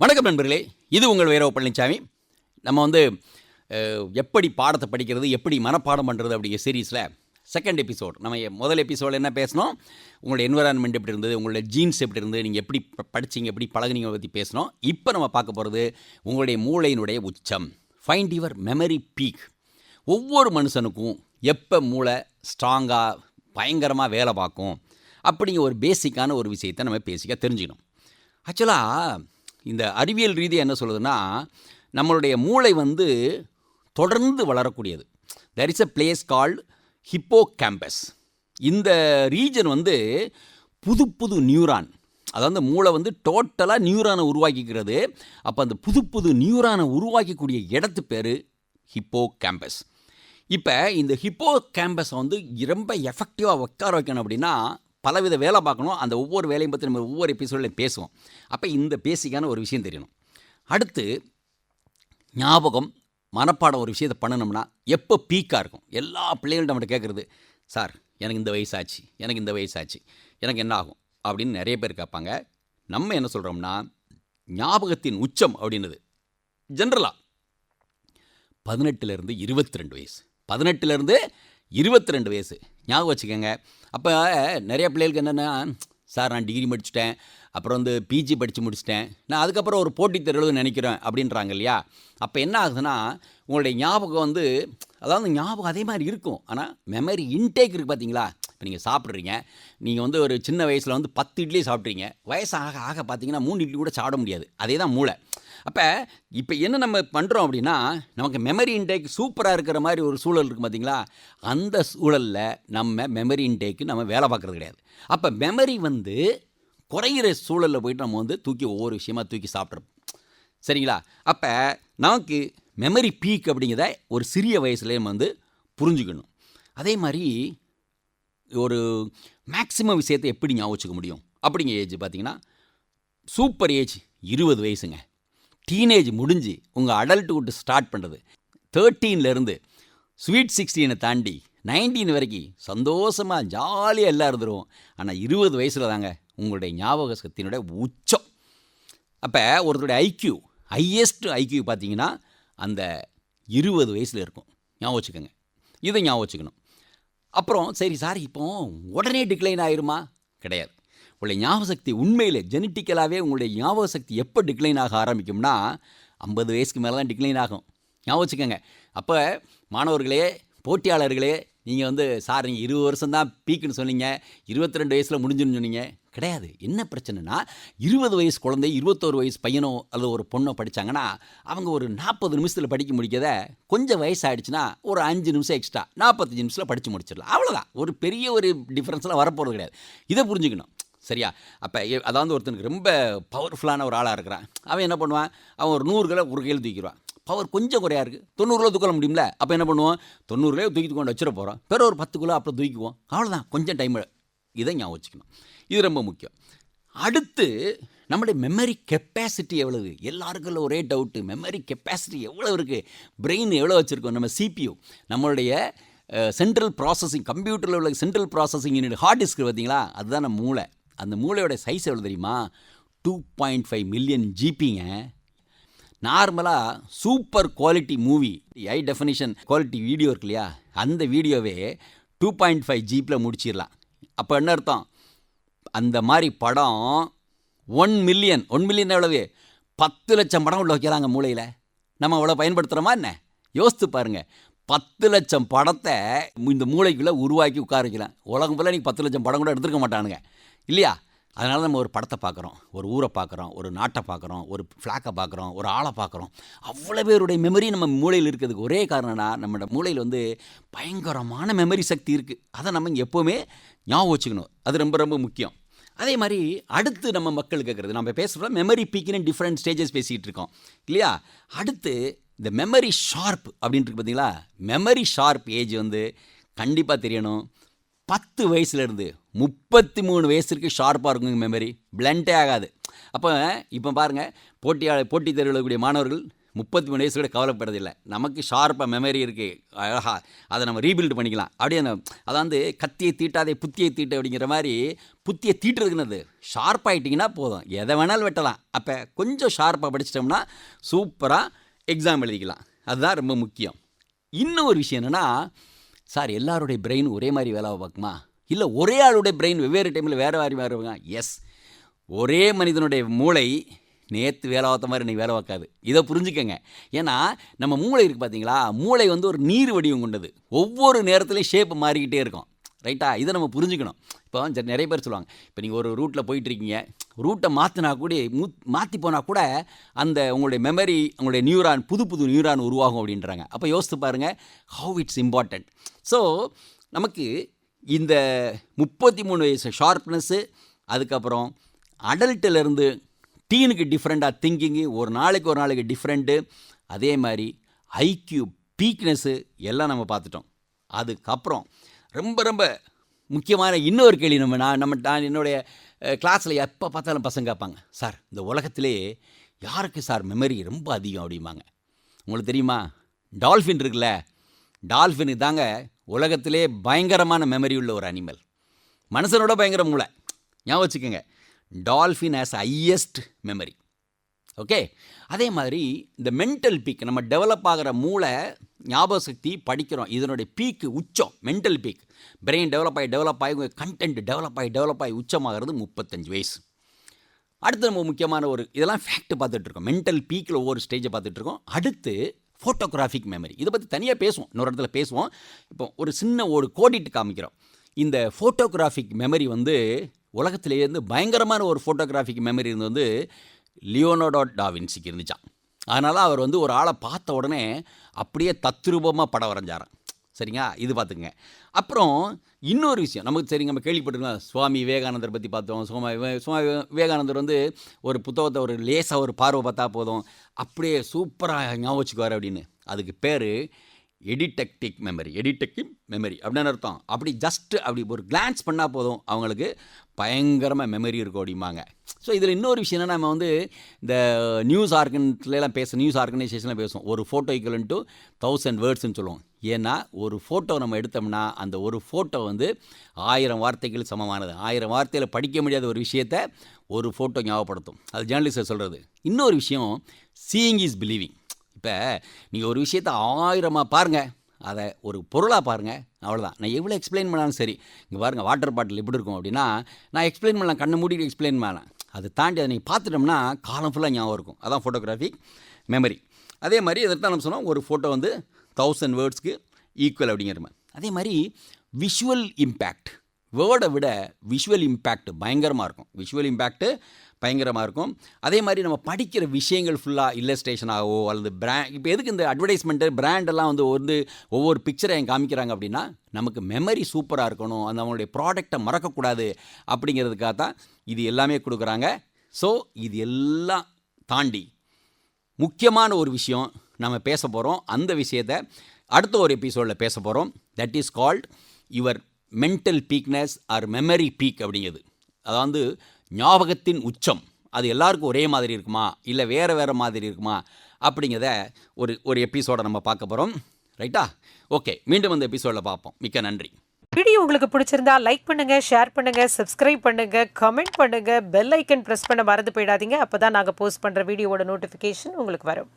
வணக்கம் நண்பர்களே. இது உங்கள் வைரவ பழனிசாமி நம்ம வந்து எப்படி பாடத்தை படிக்கிறது எப்படி மனப்பாடம் பண்ணுறது அப்படிங்கிற சீரீஸில் செகண்ட் எபிசோட் நம்ம முதல் எபிசோடில் என்ன பேசணும் உங்களோட என்வரான்மெண்ட் எப்படி இருந்தது? உங்களோட ஜீன்ஸ் எப்படி இருந்தது? நீங்கள் எப்படி ப- படிச்சீங்க? எப்படி பழகுனீங்க? பற்றி பேசணும் இப்போ நம்ம பார்க்க போகிறது உங்களுடைய மூளையினுடைய உச்சம். ஃபைண்ட் யுவர் மெமரி பீக் ஒவ்வொரு மனுஷனுக்கும் எப்போ மூளை ஸ்ட்ராங்காக பயங்கரமாக வேலை பார்க்கும்? அப்படிங்கிற ஒரு பேசிக்கான ஒரு விஷயத்தை நம்ம பேசிக்காக தெரிஞ்சுக்கணும். ஆக்சுவலாக இந்த அறிவியல் ரீதியாக என்ன சொல்லுதுன்னா நம்மளுடைய மூளை வந்து தொடர்ந்து வளரக்கூடியது. There is a place called hippocampus இந்த ரீஜன் வந்து புது புது நியூரான் அதாவது மூளை வந்து டோட்டலாக நியூரானை உருவாக்கிக்கிறது. அப்போ அந்த புது புது நியூரானை உருவாக்கக்கூடிய இடத்து பேர் ஹிப்போ கேம்பஸ் இப்போ இந்த ஹிப்போ கேம்பஸை வந்து ரொம்ப எஃபெக்டிவாக உட்கார வைக்கணும் அப்படின்னா பலவித வேலை பார்க்கணும். அந்த ஒவ்வொரு வேலையும் பற்றி நம்ம ஒவ்வொரு எபிசோட்லையும் பேசுவோம். அப்போ இந்த பேசிக்கான ஒரு விஷயம் தெரியணும். அடுத்து ஞாபகம் மனப்பாடம் ஒரு விஷயத்தை பண்ணணும்னா எப்போ பீக்காக இருக்கும்? எல்லா பிள்ளைகளும் நம்மகிட்ட கேட்குறது சார் எனக்கு இந்த வயசாச்சு. எனக்கு இந்த வயசாச்சு. எனக்கு என்ன ஆகும்? அப்படின்னு நிறைய பேர் கேட்பாங்க. நம்ம என்ன சொல்கிறோம்னா ஞாபகத்தின் உச்சம் அப்படின்னுது. ஜென்ரலாக பதினெட்டுலேருந்து இருபத்தி ரெண்டு வயசு. பதினெட்டுலேருந்து இருபத்தி ரெண்டு வயசு. ஞாபகம் வச்சுக்கோங்க. அப்போ நிறைய பிள்ளைகளுக்கு என்னென்னா சார் நான் டிகிரி முடிச்சுட்டேன். அப்புறம் வந்து பிஜி படித்து முடிச்சிட்டேன். நான் அதுக்கப்புறம் ஒரு போட்டித் தேர்வு நினைக்கிறேன். அப்படின்றாங்க இல்லையா? அப்போ என்ன ஆகுதுன்னா உங்களுடைய ஞாபகம் வந்து அதாவது ஞாபகம் அதே மாதிரி இருக்கும். ஆனால் மெமரி இன்டேக் இருக்குது பார்த்தீங்களா இப்போ நீங்கள் சாப்பிட்றீங்க நீங்கள் வந்து ஒரு சின்ன வயசில் வந்து பத்து இட்லி சாப்பிட்றீங்க வயசு ஆக ஆக பார்த்தீங்கன்னா மூணு இட்லி கூட சாப்பிட முடியாது. அதே தான் மூளை. அப்போ இப்போ என்ன நம்ம பண்ணுறோம் அப்படின்னா நமக்கு மெமரி இன்டேக் சூப்பராக இருக்கிற மாதிரி ஒரு சூழல் இருக்குது பார்த்தீங்களா? அந்த சூழலில் நம்ம மெமரி இன்டேக்கு நம்ம வேலை பார்க்குறது கிடையாது. அப்போ மெமரி வந்து குறையிற சூழலில் போயிட்டு நம்ம வந்து தூக்கி ஒவ்வொரு விஷயமா தூக்கி சாப்பிட்றோம். சரிங்களா? அப்போ நமக்கு மெமரி பீக் அப்படிங்கிறத ஒரு சிறிய வயசுலேயே நம்ம வந்து புரிஞ்சுக்கணும். அதே மாதிரி ஒரு மேக்சிமம் விஷயத்தை எப்படி ஞாபகம் முடியும்? அப்படிங்க ஏஜ் பார்த்தீங்கன்னா சூப்பர் ஏஜ் இருபது வயசுங்க. டீனேஜ் முடிஞ்சு உங்கள் அடல்ட்டுஹுட் ஸ்டார்ட் பண்ணுறது தேர்ட்டீன்லேருந்து ஸ்வீட் சிக்ஸ்டீனை தாண்டி நைன்டீன் வரைக்கும் சந்தோஷமாக ஜாலியாக எல்லாம் இருந்துருவோம். ஆனால் இருபது வயசில் தாங்க உங்களுடைய ஞாபக சக்தியினுடைய உச்சம். அப்போ ஒருத்தருடைய ஐக்யூ ஹையஸ்ட் ஐக்யூ பார்த்தீங்கன்னா அந்த இருபது வயசில் இருக்கும். ஞாபகம் வச்சுக்கோங்க. இதை ஞாபகம் வச்சுக்கணும். அப்புறம் சரி சார் இப்போ உடனே டிக்ளைன் ஆயிருமா? கிடையாது. உங்களுடைய ஞாபக சக்தி உண்மையில் ஜெனட்டிக்கலாகவே உங்களுடைய ஞாபக சக்தி எப்போ டிக்ளைன் ஆக ஆரம்பிக்கும்னா ஐம்பது வயசுக்கு மேலே தான் டிக்ளைன் ஆகும். ஞாபகம் வச்சுக்கோங்க. அப்போ மாணவர்களே போட்டியாளர்களே நீங்கள் வந்து சார் நீங்கள் இருபது வருஷம் தான் பீக்குன்னு சொன்னீங்க. இருபத்தி ரெண்டு வயசில் முடிஞ்சுன்னு சொன்னீங்க. கிடையாது. என்ன பிரச்சனைனா இருபது வயசு குழந்தை இருபத்தோரு வயசு பையனோ அல்லது ஒரு பொண்ணோ படித்தாங்கன்னா அவங்க ஒரு நாற்பது நிமிஷத்தில் படிக்க முடிக்கிறத கொஞ்சம் வயசு ஒரு அஞ்சு நிமிஷம் எக்ஸ்ட்ரா நாற்பத்தஞ்சு நிமிஷத்தில் படித்து முடிச்சிடலாம். அவ்வளோதான் ஒரு பெரிய ஒரு டிஃப்ரென்ஸ்லாம் வரப்போகிறது கிடையாது. இதை புரிஞ்சுக்கணும். சரியா? அப்போ அதாவது ஒருத்தனுக்கு ரொம்ப பவர்ஃபுல்லான ஒரு ஆளாக இருக்கிறான். அவன் என்ன பண்ணுவான்? அவன் ஒரு நூறு கிலோ ஒரு கையில் தூக்கிடுவான். பவர் கொஞ்சம் குறையா இருக்குது தொண்ணூறு கிலோ தூக்கல முடியும்ல? அப்போ என்ன பண்ணுவோம்? தொண்ணூறு தூக்கி கொண்டு வச்சிட போகிறோம் பிற ஒரு பத்து கிலோ அப்புறம் தூக்கிக்குவோம். அவ்வளோதான் கொஞ்சம் டைம் இதை ஞாபகம் வச்சுக்கணும். இது ரொம்ப முக்கியம். அடுத்து நம்முடைய மெமரி கெப்பாசிட்டி எவ்வளவு? எல்லாருக்கும் ஒரே டவுட்டு மெமரி கெப்பாசிட்டி எவ்வளோ இருக்குது பிரெயின் எவ்வளோ வச்சுருக்கோம்? நம்ம சிபியூ நம்மளுடைய சென்ட்ரல் ப்ராசஸிங் கம்ப்யூட்டரில் உள்ள central processing unit hard disk பார்த்தீங்களா? அதுதான் நம்ம மூளை. அந்த மூளையோட சைஸ் எவ்வளோ தெரியுமா? டூ பாயிண்ட் ஃபைவ் மில்லியன் ஜிபிங்க நார்மலாக super quality movie high definition quality video இருக்கு இல்லையா? அந்த வீடியோவே டூ பாயிண்ட் ஃபைவ் ஜிபில் முடிச்சிடலாம் அப்போ என்ன அர்த்தம்? அந்த மாதிரி படம் ஒன் மில்லியன் ஒன் மில்லியன் எவ்வளவு? பத்து லட்சம் படம் உள்ள வைக்கிறாங்க மூளையில் நம்ம அவ்வளோ பயன்படுத்துகிறோமா என்ன? யோசித்து பாருங்கள் பத்து லட்சம் படத்தை இந்த மூளைக்குள்ளே உருவாக்கி உட்கார வைக்கலாம். உலகம் ஃபுல்லாக நீங்கள் பத்து லட்சம் படம் கூட எடுத்துருக்க மாட்டானுங்க. இல்லையா? அதனால் நம்ம ஒரு படத்தை பார்க்குறோம் ஒரு ஊரை பார்க்குறோம் ஒரு நாட்டை பார்க்குறோம் ஒரு ஃப்ளாக்கை பார்க்குறோம் ஒரு ஆளை பார்க்குறோம். அவ்வளோ பேருடைய மெமரி நம்ம மூளையில் இருக்கிறதுக்கு ஒரே காரணம்னா நம்மளோட மூளையில் வந்து பயங்கரமான மெமரி சக்தி இருக்குது அதை நம்ம எப்போவுமே ஞாபகம் வச்சுக்கணும். அது ரொம்ப ரொம்ப முக்கியம். அதே மாதிரி அடுத்து நம்ம மக்கள் கேட்குறது நம்ம பேசுகிறோம் மெமரி பீக்குன்னு டிஃப்ரெண்ட் ஸ்டேஜஸ் பேசிகிட்டு இருக்கோம். இல்லையா? அடுத்து இந்த மெமரி ஷார்ப் அப்படின்ட்டு பார்த்தீங்களா மெமரி ஷார்ப் ஏஜ் வந்து கண்டிப்பாக தெரியணும். பத்து வயசுலேருந்து முப்பத்தி மூணு வயசுக்கு ஷார்ப்பாக இருக்குங்க மெமரி பிளண்டே ஆகாது. அப்போ இப்போ பாருங்கள் போட்டியாளர் போட்டித் தேர்வில் இருக்கக்கூடிய மாணவர்கள் முப்பத்தி மூணு வயசு கூட கவலைப்படுறதில்லை நமக்கு ஷார்ப்பாக மெமரி இருக்குது அழகா. அதை நம்ம ரீபில்ட் பண்ணிக்கலாம். அப்படியே அந்த அதாவது கத்தியை தீட்டாதே புத்தியை தீட்டு அப்படிங்கிற மாதிரி புத்தியை தீட்டுறதுக்குனது ஷார்ப்பாகிட்டிங்கன்னா போதும். எதை வேணாலும் வெட்டலாம். அப்போ கொஞ்சம் ஷார்ப்பாக படிச்சிட்டோம்னா சூப்பராக எக்ஸாம் எழுதிக்கலாம். அதுதான் ரொம்ப முக்கியம். இன்னும் ஒரு விஷயம் என்னென்னா சார் எல்லாருடைய பிரெயின் ஒரே மாதிரி வேலை பார்க்குமா இல்லை ஒரே ஆளுடைய பிரெயின் வெவ்வேறு டைமில் வேறு மாதிரி வேறு எஸ் ஒரே மனிதனுடைய மூளை நேற்று வேலை பார்த்த மாதிரி இன்னைக்கு வேலை பார்க்காது. இதை புரிஞ்சுக்கங்க. ஏன்னா நம்ம மூளை இருக்குது பார்த்தீங்களா? மூளை வந்து ஒரு நீர் வடிவம் கொண்டது. ஒவ்வொரு நேரத்துலையும் ஷேப் மாறிக்கிட்டே இருக்கும். ரைட்டா? இதை நம்ம புரிஞ்சுக்கணும். இப்போ நிறைய பேர் சொல்லுவாங்க இப்போ நீங்கள் ஒரு ரூட்டில் போயிட்டுருக்கீங்க. ரூட்டை மாற்றினா கூட மூ மாற்றி போனால் கூட அந்த உங்களுடைய மெமரி உங்களுடைய நியூரான் புது புது நியூரான் உருவாகும் அப்படின்றாங்க. அப்போ யோசித்து பாருங்கள் ஹவு இட்ஸ் இம்பார்ட்டண்ட் ஸோ நமக்கு இந்த முப்பத்தி மூணு வயசு ஷார்ப்னஸ்ஸு அதுக்கப்புறம் அடல்ட்டிலேருந்து டீனுக்கு டிஃப்ரெண்ட்டாக திங்கிங்கு ஒரு நாளைக்கு ஒரு நாளைக்கு டிஃப்ரெண்ட்டு அதே மாதிரி ஐக்யூ பீக்னஸ்ஸு எல்லாம் நம்ம பார்த்துட்டோம். அதுக்கப்புறம் ரொம்ப ரொம்ப முக்கியமான இன்னொரு கேள்வி நம்ம நான் நம்ம நான் என்னுடைய கிளாஸில் எப்போ பார்த்தாலும் பசங்க கேட்பாங்க சார் இந்த உலகத்திலே யாருக்கு சார் மெமரி ரொம்ப அதிகம்? அப்படிம்பாங்க. உங்களுக்கு தெரியுமா? டால்ஃபின் இருக்குல்ல டால்ஃபினுக்கு தாங்க உலகத்திலே பயங்கரமான மெமரி உள்ள ஒரு அனிமல் மனுஷனோட பயங்கரம் மூளை ஞாபகம் வச்சுக்கோங்க. Dolphin has highest memory okay? அதே மாதிரி இந்த மென்டல் பீக் நம்ம டெவலப் ஆகிற மூளை ஞாபக சக்தி படிக்கிறோம். இதனுடைய பீக்கு உச்சம் மென்டல் பீக் பிரெயின் டெவலப் ஆகி டெவலப் ஆகி கண்டென்ட் டெவலப் ஆகி டெவலப் ஆகி உச்சமாகிறது முப்பத்தஞ்சு வயசு. அடுத்து நம்ம முக்கியமான ஒரு இதெல்லாம் ஃபேக்ட் பார்த்துட்ருக்கோம் மென்டல் பீக்கில் ஒவ்வொரு ஸ்டேஜை பார்த்துட்ருக்கோம் அடுத்து ஃபோட்டோகிராஃபிக் மெமரி இதை பற்றி தனியாக பேசுவோம். இன்னொரு இடத்துல பேசுவோம். இப்போ ஒரு சின்ன ஒரு கோடிட்டு காமிக்கிறோம். இந்த ஃபோட்டோகிராஃபிக் மெமரி வந்து உலகத்திலேருந்து பயங்கரமான ஒரு ஃபோட்டோகிராஃபிக் மெமரி வந்து லியோனோடோ டாவின்சிக்கு இருந்துச்சான் அதனால் அவர் வந்து ஒரு ஆளை பார்த்த உடனே அப்படியே தத்ரூபமாக படம் வரைஞ்சாராம். சரிங்களா? இது பார்த்துக்குங்க. அப்புறம் இன்னொரு விஷயம் நமக்கு சரி நம்ம கேள்விப்பட்டிருக்கோம். சுவாமி விவேகானந்தர் பற்றி பார்த்தோம். சுவாமி சுவாமி விவேகானந்தர் வந்து ஒரு புத்தகத்தை ஒரு லேசாக ஒரு பார்வை பார்த்தா போதும். அப்படியே சூப்பராக ஞாபகம் வச்சுக்குவார் அப்படின்னு. அதுக்கு பேர் எடிடெக்டிக் மெமரி எடிடெக்டிவ் மெமரி அப்படின்னு அர்த்தம்? அப்படி ஜஸ்ட் அப்படி ஒரு கிளான்ஸ் பண்ணால் போதும் அவங்களுக்கு பயங்கரமாக மெமரி இருக்கும் அப்படிம்பாங்க. ஸோ இதில் இன்னொரு விஷயம் என்ன நம்ம வந்து இந்த நியூஸ் ஆர்கன்ஸ்லாம் பேச நியூஸ் ஆர்கனைசேஷனில் பேசுவோம். ஒரு ஃபோட்டோ ஈக்குவல் டு தௌசண்ட் வேர்ட்ஸ்னு சொல்லுவோம். ஏன்னா ஒரு ஃபோட்டோ நம்ம எடுத்தோம்னா அந்த ஒரு ஃபோட்டோ வந்து ஆயிரம் வார்த்தைகள் சமமானது. ஆயிரம் வார்த்தையில் படிக்க முடியாத ஒரு விஷயத்தை ஒரு ஃபோட்டோ ஞாபகப்படுத்தும். அது ஜேர்னலிஸ்டர் சொல்கிறது இன்னொரு விஷயம் சீயிங் இஸ் பிலீவிங் இப்போ நீங்கள் ஒரு விஷயத்தை ஆயிரமாக பாருங்கள் அதை ஒரு பொருளாக பாருங்கள் அவ்வளோதான் நான் எவ்வளோ எக்ஸ்பிளைன் பண்ணாலும் சரி. இங்கே பாருங்கள் வாட்டர் பாட்டில் எப்படி இருக்கும் அப்படின்னா நான் எக்ஸ்பிளைன் பண்ணலாம் கண்ணை மூடிட்டு எக்ஸ்பிளைன் பண்ணலாம் அதை தாண்டி அதை நீங்கள் பார்த்துட்டோம்னா காலம் ஃபுல்லாக ஞாபகம் இருக்கும். அதான் ஃபோட்டோகிராஃபிக் மெமரி அதே மாதிரி எதிர்த்து நம்ம சொன்னோம் ஒரு ஃபோட்டோ வந்து தௌசண்ட் வேர்ட்ஸ்க்கு ஈக்குவல் அப்படிங்கிற மாதிரி. அதே மாதிரி விஷுவல் இம்பேக்ட் வேர்டை விட விஷுவல் இம்பேக்ட் பயங்கரமாக இருக்கும். விஷுவல் இம்பேக்ட்டு பயங்கரமாக இருக்கும். அதே மாதிரி நம்ம படிக்கிற விஷயங்கள் ஃபுல்லாக இல்லஸ்ட்ரேஷனாகவோ அல்லது பிராண்ட் இப்போ எதுக்கு இந்த அட்வர்டைஸ்மெண்ட்டு பிராண்டெல்லாம் வந்து வந்து ஒவ்வொரு பிக்சரை எங்க காமிக்கிறாங்க அப்படின்னா நமக்கு மெமரி சூப்பராக இருக்கணும். அந்த அவங்களுடைய ப்ராடக்டை மறக்கக்கூடாது அப்படிங்கிறதுக்காக தான் இது எல்லாமே கொடுக்குறாங்க. ஸோ இது எல்லாம் தாண்டி முக்கியமான ஒரு விஷயம் நம்ம பேச போகிறோம் அந்த விஷயத்தை அடுத்த ஒரு எபிசோடில் பேச போகிறோம் that is called your mental peakness or memory peak அப்படிங்கிறது அதாவது ஞாபகத்தின் உச்சம். அது எல்லாருக்கும் ஒரே மாதிரி இருக்குமா? இல்லை வேறு வேறு மாதிரி இருக்குமா? அப்படிங்கிறத ஒரு ஒரு எபிசோடை நம்ம பார்க்க போகிறோம் ரைட்டா ஓகே மீண்டும் அந்த எபிசோடில் பார்ப்போம். மிக்க நன்றி. வீடியோ உங்களுக்கு பிடிச்சிருந்தா லைக் பண்ணுங்க ஷேர் பண்ணுங்க சப்ஸ்கிரைப் பண்ணுங்க கமெண்ட் பண்ணுங்க பெல் ஐக்கன் ப்ரெஸ் பண்ண மறந்து போயிடாதீங்க. அப்போதான் நாங்கள் போஸ்ட் பண்ணுற வீடியோவோட நோட்டிஃபிகேஷன் உங்களுக்கு வரும்.